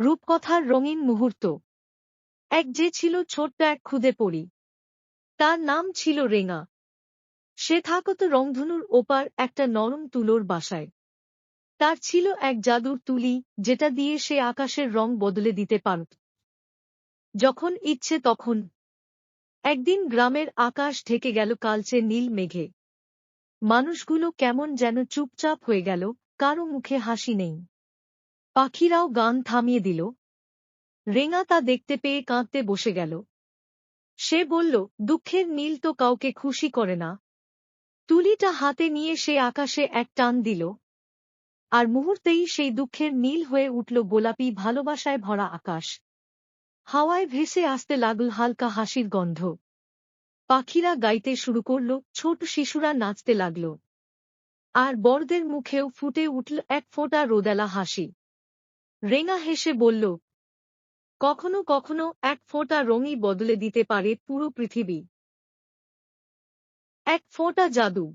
রূপকথার রঙিন মুহূর্ত। এক যে ছিল ছোট্ট এক খুদে পড়ি তার নাম ছিল রেঙা। সে থাকত রংধনুর ওপার একটা নরম তুলোর বাসায়। তার ছিল এক জাদুর তুলি, যেটা দিয়ে সে আকাশের রং বদলে দিতে পারত। যখন ইচ্ছে তখন। একদিন গ্রামের আকাশ ঢেকে গেল কালচে নীল মেঘে। মানুষগুলো কেমন যেন চুপচাপ হয়ে গেল, কারও মুখে হাসি নেই। পাখিরাও গান থামিয়ে দিল। রেঙা তা দেখতে পেয়ে কাঁদতে বসে গেল। সে বলল, দুঃখের নীল তো কাউকে খুশি করে না। তুলিটা হাতে নিয়ে সে আকাশে এক টান দিল। আর মুহূর্তেই সেই দুঃখের নীল হয়ে উঠল গোলাপি ভালোবাসায় ভরা আকাশ। হাওয়ায় ভেসে আসতে লাগল হালকা হাসির গন্ধ। পাখিরা গাইতে শুরু করল, ছোট শিশুরা নাচতে লাগল। আর বড়দের মুখেও ফুটে উঠল এক ফোঁটা রোদেলা হাসি। রেঙা হেসে বলল, কখনো কখনো এক ফোঁটা রঙই বদলে দিতে পারে পুরো পৃথিবী। এক ফোঁটা জাদু।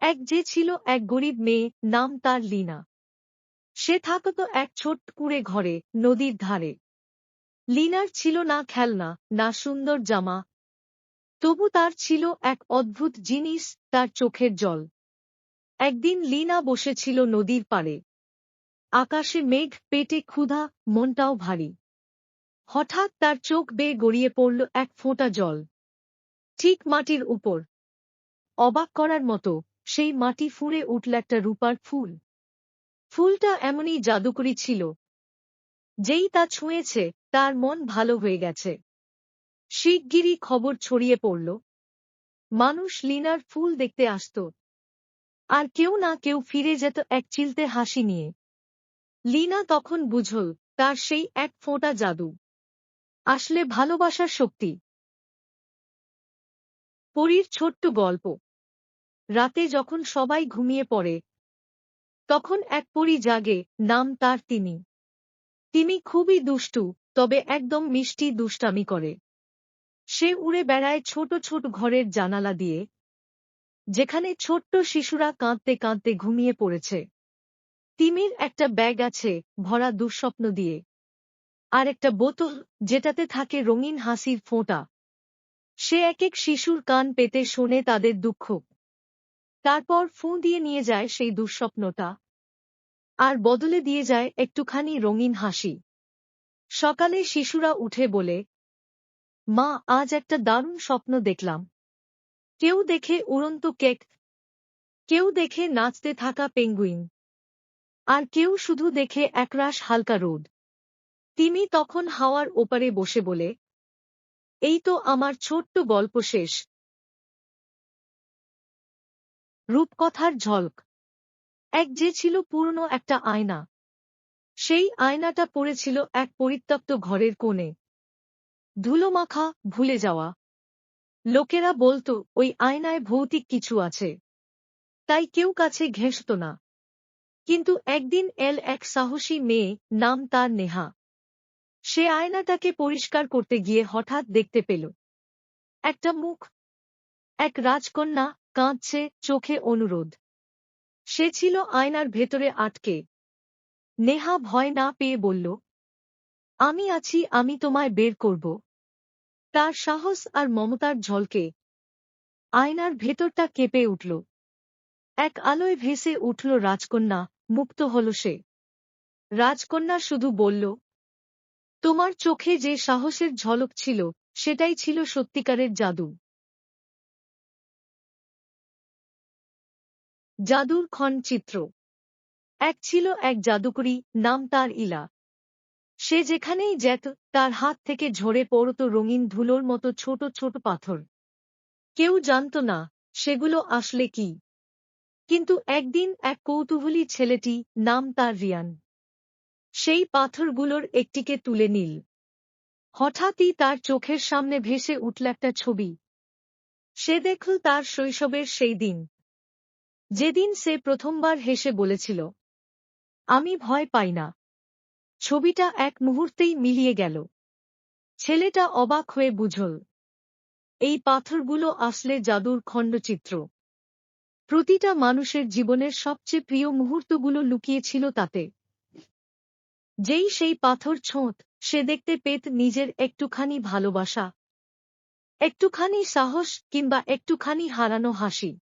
এক যে ছিল এক গরিব মেয়ে, নাম তার লিনা। সে থাকত এক ছোট্ট কুড়ে ঘরে, নদীর ধারে। লিনার ছিল না খেলনা, না সুন্দর জামা। তবু তার ছিল এক অদ্ভুত জিনিস, তার চোখের জল। একদিন লিনা বসেছিল নদীর পাড়ে। আকাশে মেঘ, পেটে ক্ষুধা, মনটাও ভারী। হঠাৎ তার চোখ বেয়ে গড়িয়ে পড়ল এক ফোঁটা জল। ঠিক মাটির উপর। অবাক করার মতো, সেই মাটি ফুঁড়ে উঠল একটা রূপার ফুল। ফুলটা এমনই জাদুকরি ছিল। যেই তা ছুঁয়েছে, তার মন ভালো হয়ে গেছে। শিগগিরই খবর ছড়িয়ে পড়ল। মানুষ লিনার ফুল দেখতে আসত। আর কেউ না কেউ ফিরে যেত এক চিলতে হাসি নিয়ে। লিনা তখন বুঝল, তার সেই এক ফোঁটা জাদু। আসলে ভালোবাসার শক্তি। পরীর ছোট্ট গল্প। রাতে যখন সবাই ঘুমিয়ে পড়ে, তখন এক পরী জাগে, নাম তার তিনি। তিনি খুবই দুষ্টু, তবে একদম মিষ্টি দুষ্টামি করে। সে উড়ে বেড়ায় ছোট ছোট ঘরের জানালা দিয়ে, যেখানে ছোট্ট শিশুরা কাঁদতে কাঁদতে ঘুমিয়ে পড়েছে। তিমির একটা ব্যাগ আছে, ভরা দুঃস্বপ্ন দিয়ে। আর একটা বোতল, যেটাতে থাকে রঙিন হাসির ফোঁটা। সে এক এক শিশুর কান পেতে শোনে তাদের দুঃখ। তারপর ফুঁ দিয়ে নিয়ে যায় সেই দুঃস্বপ্নটা। আর বদলে দিয়ে যায় একটুখানি রঙিন হাসি। সকালে শিশুরা উঠে বলে, মা, আজ একটা দারুণ স্বপ্ন দেখলাম। কেউ দেখে উড়ন্ত কেক, কেউ দেখে নাচতে থাকা পেঙ্গুইন। আর কেউ শুধু দেখে একরাশ হালকা রোদ। তিনি তখন হাওয়ার ওপারে বসে বলে, এই তো আমার ছোট্ট গল্প শেষ। রূপকথার ঝলক। এক যে ছিল পুরনো একটা আয়না। সেই আয়নাটা পড়েছিল এক পরিত্যক্ত ঘরের কোণে। ধুলোমাখা ভুলে যাওয়া। লোকেরা বলতো, ওই আয়নায় ভৌতিক কিছু আছে। তাই কেউ কাছে ঘেঁষত না। কিন্তু একদিন এল এক সাহসী মেয়ে, নাম তার নেহা। সে আয়নাটাকে পরিষ্কার করতে গিয়ে হঠাৎ দেখতে পেল। একটা মুখ। এক রাজকন্যা কাঁদছে চোখে অনুরোধ। সে ছিল আয়নার ভেতরে আটকে। নেহা ভয় না পেয়ে বলল, আমি আছি, আমি তোমায় বের করব। তার সাহস আর মমতার ঝলকে আয়নার ভেতরটা কেঁপে উঠল। এক আলোয় ভেসে উঠল রাজকন্যা। মুক্ত হল সে। রাজকন্যা শুধু বলল, তোমার চোখে যে সাহসের ঝলক ছিল, সেটাই ছিল সত্যিকারের জাদু। জাদুর ক্ষণচিত্র এক ছিল এক জাদুকরী, নাম তার ইলা। সে যেখানেই যেত, তার হাত থেকে ঝরে পড়ত রঙিন ধুলোর মতো ছোট ছোট পাথর। কেউ জানত না, সেগুলো আসলে কি। কিন্তু একদিন এক কৌতূহলী ছেলেটি, নাম তার রিয়ান। সেই পাথরগুলোর একটিকে তুলে নিল। হঠাৎই তার চোখের সামনে ভেসে উঠল একটা ছবি। সে দেখল তার শৈশবের সেই দিন। যেদিন সে প্রথমবার হেসে বলেছিল, আমি ভয় পাই না। ছবিটা এক মুহূর্তেই মিলিয়ে গেল। ছেলেটা অবাক হয়ে বুঝল, এই পাথরগুলো আসলে জাদুর খণ্ডচিত্র। প্রতিটা মানুষের জীবনের সবচেয়ে প্রিয় মুহূর্তগুলো লুকিয়েছিল তাতে। যেই সেই পাথর ছোঁত, সে দেখতে পেত নিজের একটুখানি ভালোবাসা। একটুখানি সাহস কিংবা একটুখানি হারানো হাসি।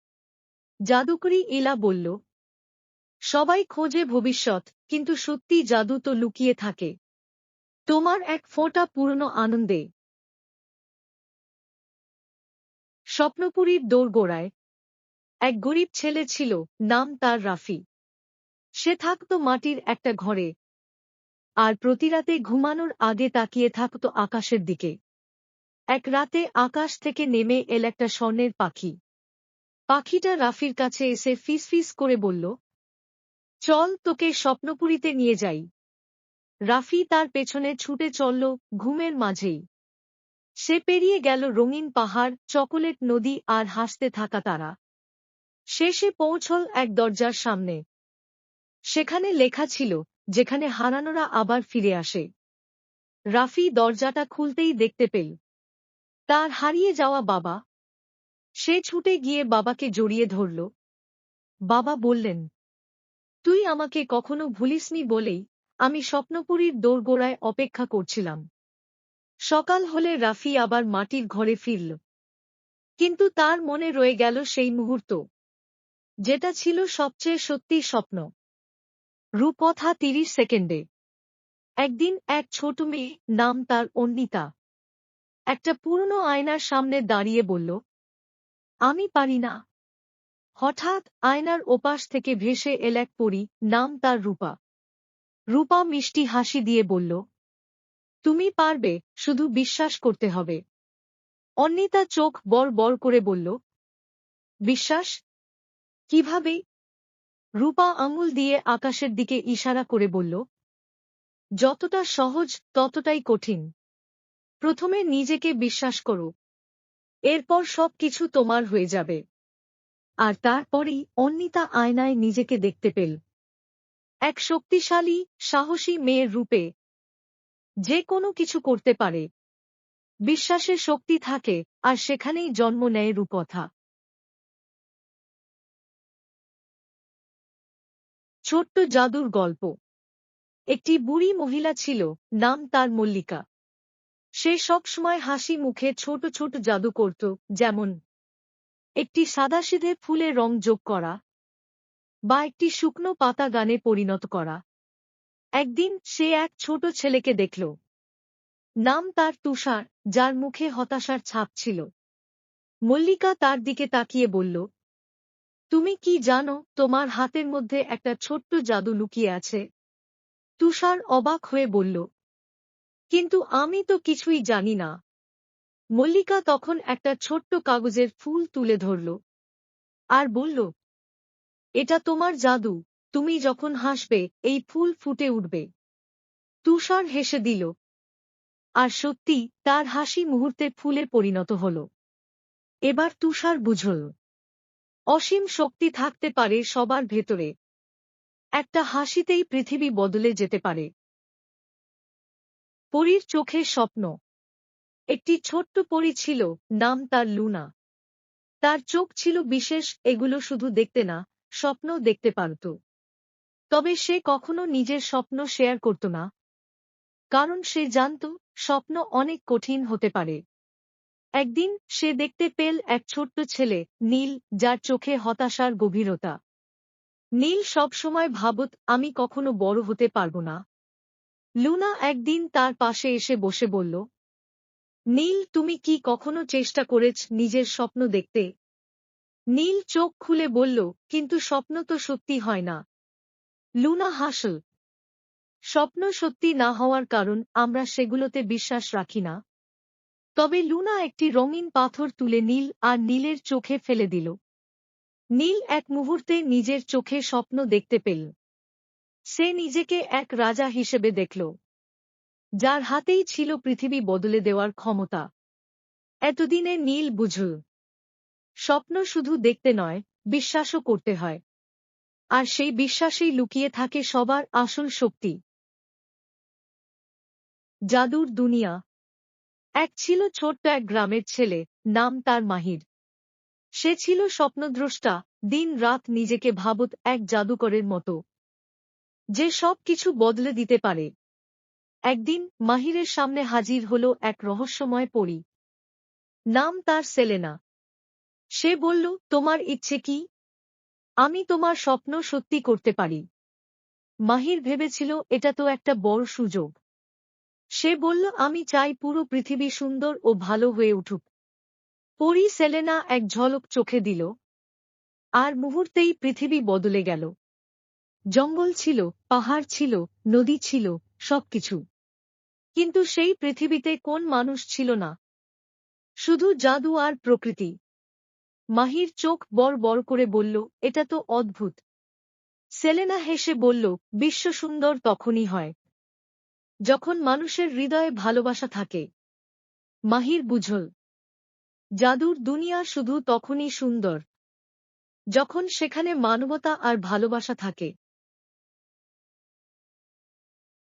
জাদুকরি ইলা বলল, সবাই খোঁজে ভবিষ্যৎ, কিন্তু সত্যি জাদু তো লুকিয়ে থাকে। তোমার এক ফোঁটা পুরনো আনন্দে। স্বপ্নপুরীর দোরগোড়ায় এক গরিব ছেলে ছিল, নাম তার রাফি। সে থাকত মাটির একটা ঘরে। আর প্রতিরাতে ঘুমানোর আগে তাকিয়ে থাকত আকাশের দিকে। এক রাতে আকাশ থেকে নেমে এল একটা স্বর্ণের পাখি। পাখিটা রাফির কাছে এসে ফিস ফিস করে বলল, চল তোকে স্বপ্নপুরীতে নিয়ে যাই। রাফি তার পেছনে ছুটে চলল ঘুমের মাঝেই। সে পেরিয়ে গেল রঙিন পাহাড়, চকোলেট নদী আর হাসতে থাকা তারা। শেষে পৌঁছল এক দরজার সামনে। সেখানে লেখা ছিল, যেখানে হারানোরা আবার ফিরে আসে। রাফি দরজাটা খুলতেই দেখতে পেল। তার হারিয়ে যাওয়া বাবা। সে ছুটে গিয়ে বাবাকে জড়িয়ে ধরল। বাবা বললেন, তুই আমাকে কখনো ভুলিসনি বলেই আমি স্বপ্নপুরীর দোরগোড়ায় অপেক্ষা করছিলাম। সকাল হলে রাফি আবার মাটির ঘরে ফিরল। কিন্তু তার মনে রয়ে গেল সেই মুহূর্ত। যেটা ছিল সবচেয়ে সত্যি স্বপ্ন। রূপথা তিরিশ সেকেন্ডে। একদিন এক ছোট মেয়ে নাম তার অন্বিতা। একটা পুরনো আয়নার সামনে দাঁড়িয়ে বলল, আমি পারি না। হঠাৎ আয়নার ওপাশ থেকে ভেসে এল এক পরি, নাম তার রূপা। রূপা মিষ্টি হাসি দিয়ে বলল, তুমি পারবে, শুধু বিশ্বাস করতে হবে। অন্নিতা চোখ বর বর করে বলল, বিশ্বাস? কীভাবে? রূপা আঙুল দিয়ে আকাশের দিকে ইশারা করে বলল, যতটা সহজ, ততটাই কঠিন। প্রথমে নিজেকে বিশ্বাস করো। এরপর সব কিছু তোমার হয়ে যাবে। আর তারপরই অন্নিতা আয়নায় নিজেকে দেখতে পেল। এক শক্তিশালী, সাহসী মেয়ের রূপে যে কোনো কিছু করতে পারে। বিশ্বাসের শক্তি থাকে আর সেখানেই জন্ম নেয় রূপথা ছোট্ট জাদুর গল্প। একটি বুড়ি মহিলা ছিল, নাম তার মল্লিকা। সে সবসময় হাসি মুখে ছোট ছোট জাদু করত, যেমন, একটি সাদাসিধে ফুলে রং যোগ করা বা একটি শুকনো পাতা গানে পরিণত করা। একদিন সে এক ছোট ছেলেকে দেখল। নাম তার তুষার, যার মুখে হতাশার ছাপ ছিল। মল্লিকা তার দিকে তাকিয়ে বলল তুমি কি জানো, তোমার হাতের মধ্যে একটা ছোট্ট জাদু লুকিয়ে আছে? তুষার অবাক হয়ে বলল, কিন্তু আমি তো কিছুই জানি না। মল্লিকা তখন একটা ছোট্ট কাগজের ফুল তুলে ধরল আর বলল, এটা তোমার জাদু, তুমি যখন হাসবে, এই ফুল ফুটে উঠবে। তুষার হেসে দিল, আর সত্যি, তার হাসি মুহূর্তে ফুলে পরিণত হল। এবার তুষার বুঝল অসীম শক্তি থাকতে পারে সবার ভেতরে। একটা হাসিতেই পৃথিবী বদলে যেতে পারে। পরীর চোখে স্বপ্ন। একটি ছোট্ট পরী ছিল, নাম তার লুনা। তার চোখ ছিল বিশেষ, এগুলো শুধু দেখতে না স্বপ্ন দেখতে পারত। তবে সে কখনো নিজের স্বপ্ন শেয়ার করত না। কারণ সে জানত, স্বপ্ন অনেক কঠিন হতে পারে। একদিন সে দেখতে পেল এক ছোট্ট ছেলে, নীল, যার চোখে হতাশার গভীরতা। নীল সবসময় ভাবত, আমি কখনো বড় হতে পারব না। লুনা একদিন তার পাশে এসে বসে বলল, নীল, তুমি কি কখনো চেষ্টা করেছ নিজের স্বপ্ন দেখতে? নীল চোখ খুলে বলল, কিন্তু স্বপ্ন তো সত্যি হয় না। লুনা হাসল, স্বপ্ন সত্যি না হওয়ার কারণ আমরা সেগুলোতে বিশ্বাস রাখি না। তবে লুনা একটি রঙিন পাথর তুলে নীল আর নীলের চোখে ফেলে দিল। নীল এক মুহূর্তে নিজের চোখে স্বপ্ন দেখতে পেল। সে নিজেকে এক রাজা হিসেবে দেখল, যার হাতেই ছিল পৃথিবী বদলে দেওয়ার ক্ষমতা। এতদিনে নীল বুঝল, স্বপ্ন শুধু দেখতে নয়, বিশ্বাসও করতে হয়। আর সেই বিশ্বাসেই লুকিয়ে থাকে সবার আসল শক্তি। জাদুর দুনিয়া। এক ছিল ছোট্ট এক গ্রামের ছেলে, নাম তার মাহির। সে ছিল স্বপ্নদ্রষ্টা, দিন রাত নিজেকে ভাবত এক জাদুকরের মতো। যে সব কিছু বদলে দিতে পারে। একদিন মাহিরের সামনে হাজির হল এক রহস্যময় পরী। নাম তার সেলেনা। সে বলল, তোমার ইচ্ছে কি? আমি তোমার স্বপ্ন সত্যি করতে পারি। মাহির ভেবেছিল, এটা তো একটা বড় সুযোগ। সে বলল, আমি চাই পুরো পৃথিবী সুন্দর ও ভালো হয়ে উঠুক। পরি সেলেনা এক ঝলক চোখে দিল। আর মুহূর্তেই পৃথিবী বদলে গেল। জঙ্গল ছিল, পাহাড় ছিল, নদী ছিল, সবকিছু। কিন্তু সেই পৃথিবীতে কোন মানুষ ছিল না। শুধু জাদু আর প্রকৃতি। মাহির চোখ বড় বড় করে বলল, এটা তো অদ্ভুত। সেলেনা হেসে বলল, বিশ্ব সুন্দর তখনই হয়। যখন মানুষের হৃদয়ে ভালোবাসা থাকে। মাহির বুঝল। জাদুর দুনিয়া শুধু তখনই সুন্দর। যখন সেখানে মানবতা আর ভালোবাসা থাকে।